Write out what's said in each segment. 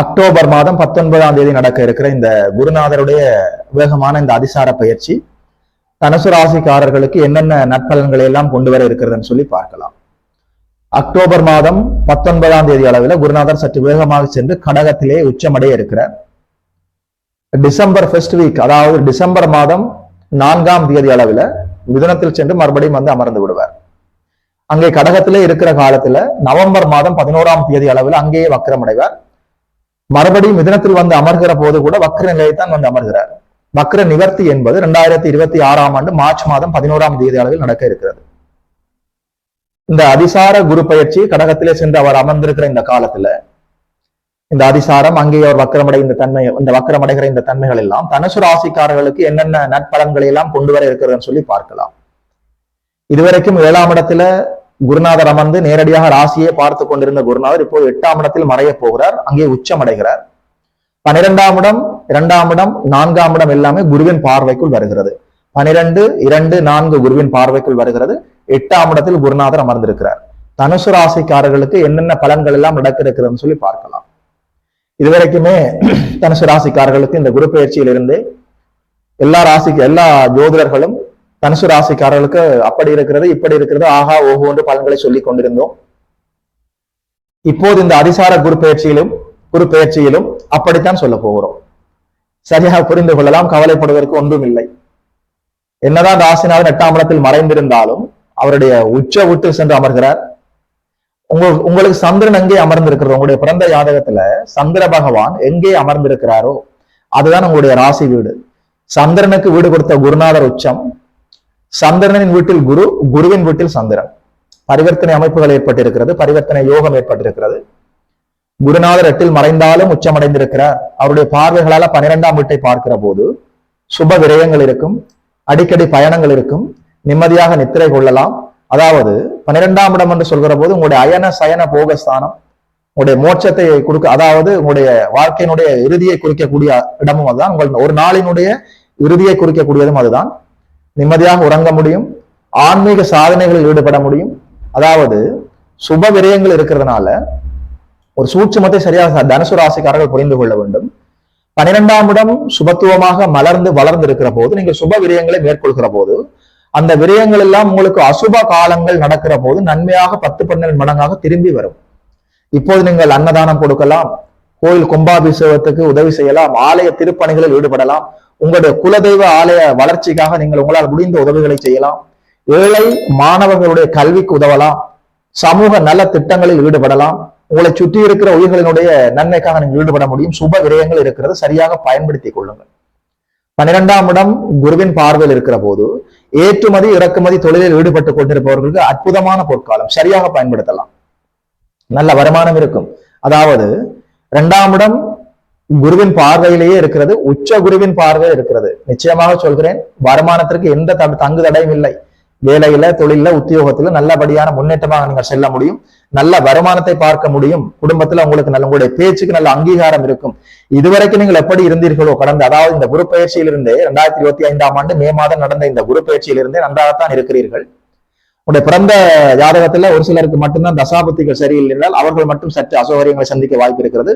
October மாதம் பத்தொன்பதாம் தேதி நடக்க இருக்கிற இந்த குருநாதருடைய வேகமான இந்த அதிசார பயிற்சி தனுசு ராசிக்காரர்களுக்கு என்னென்ன நற்பலன்களை எல்லாம் கொண்டு வர இருக்கிறதுன்னு சொல்லி பார்க்கலாம். அக்டோபர் மாதம் பத்தொன்பதாம் தேதி அளவில் குருநாதர் சற்று வேகமாக சென்று கடகத்திலே உச்சமடைய இருக்கிறார். டிசம்பர் ஃபர்ஸ்ட் வீக் அதாவது டிசம்பர் மாதம் நான்காம் தேதி அளவில் மிதுனத்தில் சென்று மறுபடியும் வந்து அமர்ந்து விடுவார். அங்கே கடகத்திலே இருக்கிற காலத்துல நவம்பர் மாதம் பதினோராம் தேதி அளவில் அங்கேயே வக்கரமடைவார். மறுபடியும் மிதனத்தில் வந்து அமர்கிற போது கூட வக்ர நிலையத்தான் வந்து அமர்கிறார். வக்ர நிவர்த்தி என்பது ரெண்டாயிரத்தி இருபத்தி ஆறாம் ஆண்டு மார்ச் மாதம் பதினோராம் தேதி அளவில் நடக்க இருக்கிறது. இந்த அதிசார குரு பயிற்சி கடகத்திலே சென்று அவர் அமர்ந்திருக்கிற இந்த காலத்துல இந்த அதிசாரம் அங்கே அவர் வக்கரமடைந்த தன்மை இந்த வக்கரமடைகிற இந்த தன்மைகள் எல்லாம் தனுசு ராசிக்காரர்களுக்கு என்னென்ன நற்பலன்களை எல்லாம் கொண்டு வர இருக்கிறதுன்னு சொல்லி பார்க்கலாம். இதுவரைக்கும் ஏழாம் இடத்துல குருநாதர் அமர்ந்து நேரடியாக ராசியை பார்த்து கொண்டிருந்த குருநாதர் இப்போது எட்டாம் இடத்தில் மறைய போகிறார். அங்கே உச்சம் அடைகிறார் பனிரெண்டாம் இடம் இரண்டாம் இடம் நான்காம் இடம் எல்லாமே குருவின் பார்வைக்குள் வருகிறது. பனிரெண்டு இரண்டு நான்கு குருவின் பார்வைக்குள் வருகிறது. எட்டாம் இடத்தில் குருநாதர் அமர்ந்திருக்கிறார். தனுசு ராசிக்காரர்களுக்கு என்னென்ன பலன்கள் எல்லாம் நடக்க இருக்கிறதுன்னு சொல்லி பார்க்கலாம். இதுவரைக்குமே தனுசு ராசிக்காரர்களுக்கு இந்த குரு பயிற்சியிலிருந்து எல்லா ராசிக்கு எல்லா ஜோதிடர்களும் தனுசு ராசிக்காரர்களுக்கு அப்படி இருக்கிறது இப்படி இருக்கிறது ஆஹா ஓஹோ என்று பலன்களை சொல்லிக் கொண்டிருந்தோம். இப்போது இந்த அதிசார குரு பயிற்சியிலும் குரு பயிற்சியிலும் அப்படித்தான் சொல்ல போகிறோம். சரியாக புரிந்து கொள்ளலாம் கவலைப்படுவதற்கு ஒன்றும் இல்லை என்னதான் ராசிநாதன் எட்டாம் இடத்தில் மறைந்திருந்தாலும் அவருடைய உச்ச விட்டு சென்று அமர்கிறார். உங்க உங்களுக்கு சந்திரன் எங்கே அமர்ந்திருக்கிறது? உங்களுடைய பிறந்த ஜாதகத்துல சந்திர பகவான் எங்கே அமர்ந்திருக்கிறாரோ அதுதான் உங்களுடைய ராசி வீடு. சந்திரனுக்கு வீடு கொடுத்த குருநாதர் உச்சம் சந்திரனின் வீட்டில் குரு குருவின் வீட்டில் சந்திரன். பரிவர்த்தனை அமைப்புகள் ஏற்பட்டிருக்கிறது பரிவர்த்தனை யோகம் ஏற்பட்டிருக்கிறது. குருநாதர் எட்டில் மறைந்தாலும் உச்சமடைந்திருக்கிறார். அவருடைய பார்வைகளால பன்னிரெண்டாம் வீட்டை பார்க்கிற போது சுப விரயங்கள் இருக்கும் அடிக்கடி பயணங்கள் இருக்கும் நிம்மதியாக நித்திரை கொள்ளலாம். அதாவது பன்னிரெண்டாம் இடம் என்று சொல்கிற போது உங்களுடைய அயன சயன போக ஸ்தானம் உங்களுடைய மோட்சத்தை கொடுக்க அதாவது உங்களுடைய வாழ்க்கையினுடைய இறுதியை குறிக்கக்கூடிய இடமும் அதுதான். உங்கள் ஒரு நாளினுடைய இறுதியை குறிக்கக்கூடியதும் அதுதான். நிம்மதியாக உறங்க முடியும் ஆன்மீக சாதனைகளில் ஈடுபட முடியும். அதாவது சுப விரயங்கள் இருக்கிறதுனால ஒரு சூட்சமத்தை சரியாக தனுசு ராசிக்காரர்கள் புரிந்து கொள்ள வேண்டும். பனிரெண்டாம் இடம் சுபத்துவமாக மலர்ந்து வளர்ந்து இருக்கிற போது நீங்கள் சுப விரயங்களை மேற்கொள்கிற போது அந்த விரயங்கள் எல்லாம் உங்களுக்கு அசுப காலங்கள் நடக்கிற போது நன்மையாக பத்து பன்னெண்டு மடங்காக திரும்பி வரும். இப்போது நீங்கள் அன்னதானம் கொடுக்கலாம் கோயில் கும்பாபிஷேகத்துக்கு உதவி செய்யலாம் ஆலய திருப்பணிகளில் ஈடுபடலாம். உங்களுடைய குலதெய்வ ஆலய வளர்ச்சிக்காக நீங்கள் உங்களால் முடிந்த உதவிகளை செய்யலாம். ஏழை மாணவர்களுடைய கல்விக்கு உதவலாம். சமூக நல திட்டங்களில் ஈடுபடலாம். உங்களை சுற்றி இருக்கிற உயிர்களினுடைய நன்மைக்காக நீங்கள் ஈடுபட முடியும். சுப விரயங்கள் இருக்கிறது. சரியாக பயன்படுத்திக் கொள்ளுங்கள். பன்னிரெண்டாம் இடம் குருவின் பார்வையில் இருக்கிற போது ஏற்றுமதி இறக்குமதி தொழிலில் ஈடுபட்டு கொண்டிருப்பவர்களுக்கு அற்புதமான பொற்காலம். சரியாக பயன்படுத்தலாம். நல்ல வருமானம் இருக்கும். அதாவது இரண்டாம் இடம் குருவின் பார்வையிலேயே இருக்கிறது. உச்ச குருவின் பார்வை இருக்கிறது. நிச்சயமாக சொல்கிறேன் வருமானத்திற்கு எந்த தங்கு தடையும் இல்லை. வேலையில தொழில உத்தியோகத்துல நல்லபடியான முன்னேற்றமாக நீங்கள் செல்ல முடியும். நல்ல வருமானத்தை பார்க்க முடியும். குடும்பத்துல உங்களுக்கு நல்ல உங்களுடைய பேச்சுக்கு நல்ல அங்கீகாரம் இருக்கும். இதுவரைக்கும் நீங்கள் எப்படி இருந்தீர்களோ கடந்த அதாவது இந்த குரு பயிற்சியிலிருந்தே இரண்டாயிரத்தி இருபத்தி ஐந்தாம் ஆண்டு மே மாதம் நடந்த இந்த குரு பயிற்சியிலிருந்தே நன்றாகத்தான் இருக்கிறீர்கள். உடைய பிறந்த ஜாதகத்துல ஒரு சிலருக்கு மட்டும்தான் தசாபத்திகள் சரியில்லை என்றால் அவர்கள் மட்டும் சற்று அசௌகரியங்களை சந்திக்க வாய்ப்பு இருக்கிறது.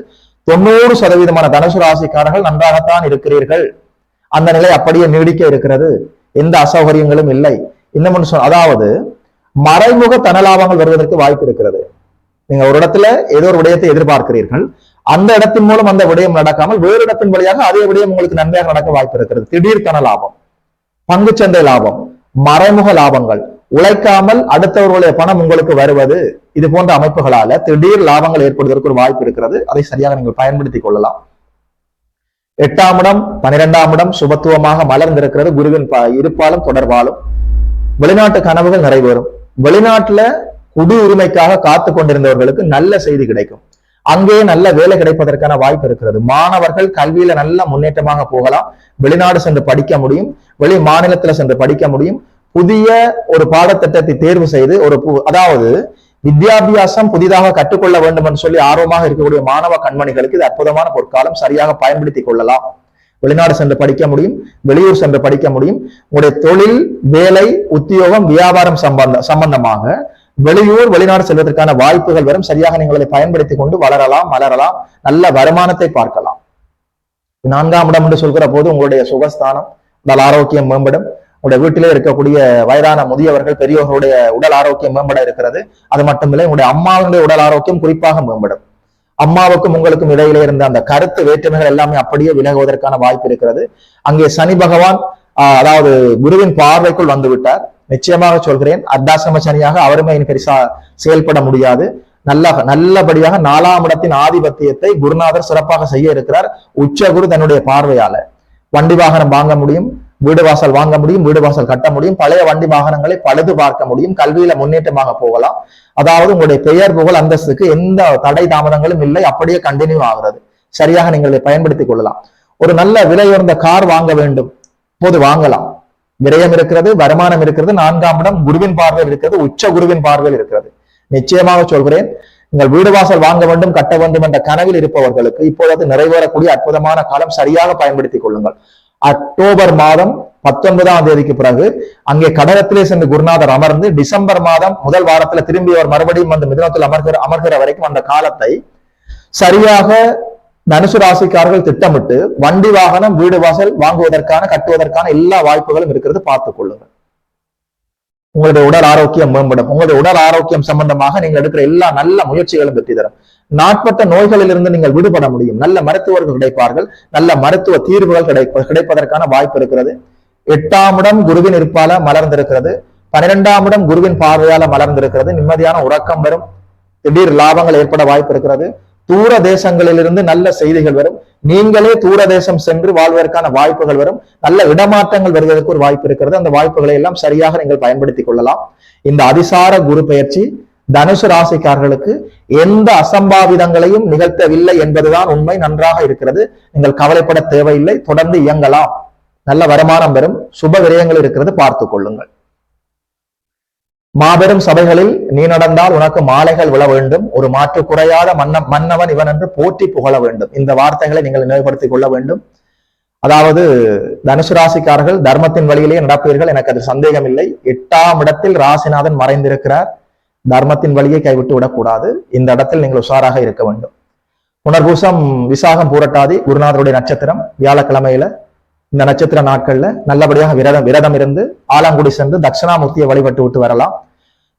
தொண்ணூறு சதவீதமான தனுசு ராசிக்காரர்கள் நன்றாகத்தான் இருக்கிறீர்கள். அந்த நிலை அப்படியே நீடிக்க இருக்கிறது. எந்த அசௌகரியங்களும் இல்லை. இன்னும் சொல் அதாவது மறைமுக தனலாபங்கள் வருவதற்கு வாய்ப்பு இருக்கிறது. நீங்க ஒரு இடத்துல ஏதோ ஒரு விடயத்தை எதிர்பார்க்கிறீர்கள். அந்த இடத்தின் மூலம் அந்த விடயம் நடக்காமல் வேறு இடத்தின் வழியாக அதே விடயம் உங்களுக்கு நன்மையாக நடக்க வாய்ப்பு இருக்கிறது. திடீர் தன லாபம் பங்குச்சந்தை லாபம் மறைமுக லாபங்கள் உழைக்காமல் அடுத்தவர்களுடைய பணம் உங்களுக்கு வருவது இது போன்ற அமைப்புகளால திடீர் லாபங்கள் ஏற்படுவதற்கு ஒரு வாய்ப்பு இருக்கிறது. அதை சரியாக நீங்கள் பயன்படுத்திக் கொள்ளலாம். எட்டாம் இடம் பனிரெண்டாம் இடம் சுபத்துவமாக மலர்ந்திருக்கிறது. குருவின் இருப்பாலும் தொடர்பாலும். வெளிநாட்டு கனவுகள் நிறைவேறும். வெளிநாட்டுல குடி உரிமைக்காக காத்து கொண்டிருந்தவர்களுக்கு நல்ல செய்தி கிடைக்கும். அங்கே நல்ல வேலை கிடைப்பதற்கான வாய்ப்பு இருக்கிறது. மாணவர்கள் கல்வியில நல்ல முன்னேற்றமாக போகலாம். வெளிநாடு சென்று படிக்க முடியும். வெளி மாநிலத்துல சென்று படிக்க முடியும். புதிய ஒரு பாடத்திட்டத்தை தேர்வு செய்து ஒரு பு- அதாவது வித்யாபியாசம் புதிதாக கற்றுக்கொள்ள வேண்டும் என்று சொல்லி ஆர்வமாக இருக்கக்கூடிய மாணவ கண்மணிகளுக்கு இது அற்புதமான பொற்காலம். சரியாக பயன்படுத்திக் கொள்ளலாம். வெளிநாடு சென்று படிக்க முடியும் வெளியூர் சென்று படிக்க முடியும். உங்களுடைய தொழில் வேலை உத்தியோகம் வியாபாரம் சம்பந்த சம்பந்தமாக வெளியூர் வெளிநாடு செல்வதற்கான வாய்ப்புகள் வரும். சரியாக நீங்கள் அதை பயன்படுத்திக் கொண்டு வளரலாம் மலரலாம். நல்ல வருமானத்தை பார்க்கலாம். நான்காம் இடம் என்று சொல்கிற போது உங்களுடைய சுகஸ்தானம் உடல் ஆரோக்கியம் மேம்படும். உங்களுடைய வீட்டிலே இருக்கக்கூடிய வயதான முதியவர்கள் பெரியவர்களுடைய உடல் ஆரோக்கியம் மேம்பட இருக்கிறது. அது மட்டுமில்லை உங்களுடைய அம்மாவுடைய உடல் ஆரோக்கியம் குறிப்பாக மேம்படும். அம்மாவுக்கும் உங்களுக்கும் இடையிலே இருந்த அந்த கருத்து வேற்றுமைகள் எல்லாமே அப்படியே விலகுவதற்கான வாய்ப்பு இருக்கிறது. அங்கே சனி பகவான் அதாவது குருவின் பார்வைக்குள் வந்து விட்டார். நிச்சயமாக சொல்கிறேன் அர்த்தாசிரம சனியாக அவருமே இனி பெருசா செயல்பட முடியாது. நல்ல நல்லபடியாக நாலாம் இடத்தின் ஆதிபத்தியத்தை குருநாதர் சிறப்பாக செய்ய இருக்கிறார். உச்ச குரு தன்னுடைய பார்வையால. வண்டி வாகனம் வாங்க முடியும். வீடு வாசல் வாங்க முடியும் வீடு வாசல் கட்ட முடியும் பழைய வண்டி வாகனங்களை பழுது பார்க்க முடியும் கல்வியில முன்னேற்றமாக போகலாம். அதாவது உங்களுடைய பெயர் புகழ் அந்தஸ்துக்கு எந்த தடை தாமதங்களும் இல்லை அப்படியே கண்டினியூ ஆகிறது. சரியாக நீங்கள் இதை பயன்படுத்திக் கொள்ளலாம். ஒரு நல்ல விலையுயர்ந்த கார் வாங்க வேண்டும். போது வாங்கலாம். விரயம் இருக்கிறது வருமானம் இருக்கிறது நான்காம் இடம் குருவின் பார்வையில் இருக்கிறது உச்ச குருவின் பார்வையில் இருக்கிறது. நிச்சயமாக சொல்கிறேன் நீங்கள் வீடு வாசல் வாங்க வேண்டும் கட்ட வேண்டும் என்ற கனவில் இருப்பவர்களுக்கு இப்பொழுது நிறைவேறக்கூடிய அற்புதமான காலம் சரியாக பயன்படுத்திக் கொள்ளுங்கள். அக்டோபர் மாதம் பத்தொன்பதாம் தேதிக்கு பிறகு அங்கே கடகத்திலே சென்று குருநாதர் அமர்ந்து டிசம்பர் மாதம் முதல் வாரத்துல திரும்பி அவர் மறுபடியும் அந்த மிதனத்தில் அமர்கிற அமர்கிற வரைக்கும் அந்த காலத்தை சரியாக தனுசு ராசிக்காரர்கள் திட்டமிட்டு வண்டி வாகனம் வீடு வாசல் வாங்குவதற்கான கட்டுவதற்கான எல்லா வாய்ப்புகளும் இருக்கிறது பார்த்துக் கொள்ளுங்கள். உங்களுடைய உடல் ஆரோக்கியம் மேம்படும். உங்களுடைய உடல் ஆரோக்கியம் சம்பந்தமாக நீங்கள் எடுக்கிற எல்லா நல்ல முயற்சிகளும் வெற்றி தரும். நாட்பட்ட நோய்களிலிருந்து நீங்கள் விடுபட முடியும். நல்ல மருத்துவர்கள் கிடைப்பார்கள். நல்ல மருத்துவ தீர்வுகள் கிடைப்ப கிடைப்பதற்கான வாய்ப்பு இருக்கிறது. எட்டாம் இடம் குருவின் இருப்பால மலர்ந்திருக்கிறது. பன்னிரெண்டாம் இடம் குருவின் பார்வையால மலர்ந்திருக்கிறது. நிம்மதியான உறக்கம் வரும். திடீர் லாபங்கள் ஏற்பட வாய்ப்பு இருக்கிறது. தூர தேசங்களிலிருந்து நல்ல செய்திகள் வரும். நீங்களே தூரதேசம் சென்று வாழ்வதற்கான வாய்ப்புகள் வரும். நல்ல இடமாற்றங்கள் வருவதற்கு ஒரு வாய்ப்பு இருக்கிறது. அந்த வாய்ப்புகளை எல்லாம் சரியாக நீங்கள் பயன்படுத்திக் கொள்ளலாம். இந்த அதிசார குரு பெயர்ச்சி தனுசு ராசிக்காரர்களுக்கு எந்த அசம்பாவிதங்களையும் நிகழ்த்தவில்லை என்பதுதான் உண்மை. நன்றாக இருக்கிறது. நீங்கள் கவலைப்பட தேவையில்லை. தொடர்ந்து இயங்கலாம். நல்ல வருமானம் வரும். சுப விரயங்கள் இருக்கிறது. பார்த்துக் கொள்ளுங்கள். மாபெரும் சபைகளில் நீ நடந்தால் உனக்கு மாலைகள் விழ வேண்டும். ஒரு மாற்று குறையாத மன்ன மன்னவன் இவன் என்று போற்றி புகழ வேண்டும். இந்த வார்த்தைகளை நீங்கள் நினைவுபடுத்திக் கொள்ள வேண்டும். அதாவது தனுசு ராசிக்காரர்கள் தர்மத்தின் வழியிலேயே நடப்பீர்கள். எனக்கு அது சந்தேகம் இல்லை எட்டாம் இடத்தில் ராசிநாதன் மறைந்திருக்கிறார். தர்மத்தின் வழியை கைவிட்டு விடக்கூடாது. இந்த இடத்தில் நீங்கள் உஷாராக இருக்க வேண்டும். புனர்பூசம் விசாகம் பூரட்டாதி குருநாதருடைய நட்சத்திரம் வியாழக்கிழமையில இந்த நட்சத்திர நாட்கள்ல நல்லபடியாக விரதம் விரதம் இருந்து ஆலங்குடி சென்று தட்சிணாமூர்த்தியை வழிபட்டு விட்டு வரலாம்.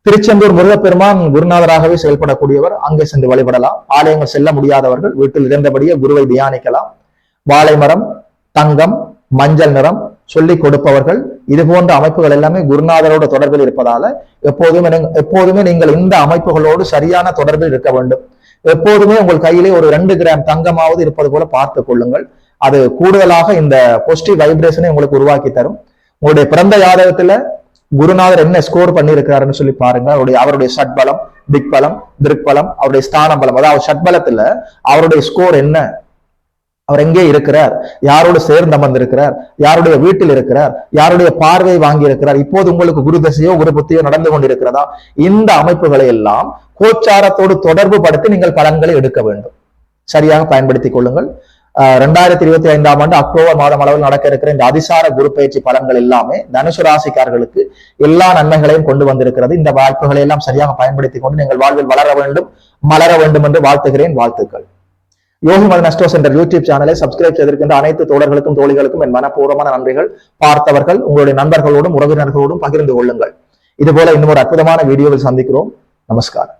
திருச்செந்தூர் முருகப்பெருமான் குருநாதராகவே செயல்படக்கூடியவர். அங்கே சென்று வழிபடலாம். ஆலயங்கள் செல்ல முடியாதவர்கள் வீட்டில் இருந்தபடியே குருவை தியானிக்கலாம். வாழை மரம் தங்கம் மஞ்சள் நிறம் சொல்லிக் கொடுப்பவர்கள். இது போன்ற அமைப்புகள் எல்லாமே குருநாதரோட தொடர்பில் இருப்பதால எப்போதுமே எப்போதுமே நீங்கள் இந்த அமைப்புகளோடு சரியான தொடர்பில் இருக்க வேண்டும். எப்போதுமே உங்கள் கையிலே ஒரு ரெண்டு கிராம் தங்கமாவது இருப்பது போல பார்த்துக் கொள்ளுங்கள். அது கூடுதலாக இந்த பாசிட்டிவ் வைப்ரேஷனை உங்களுக்கு உருவாக்கி தரும். உங்களுடைய பிறந்த ஜாதகத்துல குருநாதர் என்ன ஸ்கோர் பண்ணியிருக்கிறாருன்னு சொல்லி பாருங்க. அவருடைய அவருடைய சட்பலம் திக்பலம் திருக்பலம் அவருடைய ஸ்தான பலம். அதாவது சட்பலத்துல அவருடைய ஸ்கோர் என்ன? அவர் எங்கே இருக்கிறார்? யாரோடு சேர்ந்து அமர்ந்திருக்கிறார்? யாருடைய வீட்டில் இருக்கிறார்? யாருடைய பார்வை வாங்கி இருக்கிறார் இப்போது உங்களுக்கு குரு தசையோ குரு புத்தியோ நடந்து கொண்டிருக்கிறதா? இந்த அமைப்புகளை எல்லாம் கோச்சாரத்தோடு தொடர்பு படுத்தி நீங்கள் பலன்களை எடுக்க வேண்டும். சரியாக பயன்படுத்திக் கொள்ளுங்கள். ரெண்டாயிரத்தி இருபத்தி ஐந்தாம் ஆண்டு அக்டோபர் மாதம் அளவில் நடக்க இருக்கிற இந்த அதிசார குரு பயிற்சி பலன்கள் எல்லாமே தனுசு ராசிக்காரர்களுக்கு எல்லா நன்மைகளையும் கொண்டு வந்திருக்கிறது. இந்த வாய்ப்புகளை எல்லாம் சரியாக பயன்படுத்திக் கொண்டு நீங்கள் வாழ்வில் வளர வேண்டும் மலர வேண்டும் என்று வாழ்த்துகிறேன். வாழ்த்துக்கள். யோகி மத நஸ்டோஸ் என்ற யூடியூப் சேனலை சப்ஸ்கிரைப் செய்திருக்கின்ற அனைத்து தோழர்களுக்கும் தோழிகளுக்கும் என் மனப்பூர்வமான நன்றிகள். பார்த்தவர்கள் உங்களுடைய நண்பர்களோடும் உறவினர்களோடும் பகிர்ந்து கொள்ளுங்கள். இதுபோல இன்னும் ஒரு அற்புதமான வீடியோவில் சந்திக்கிறோம். நமஸ்காரம்.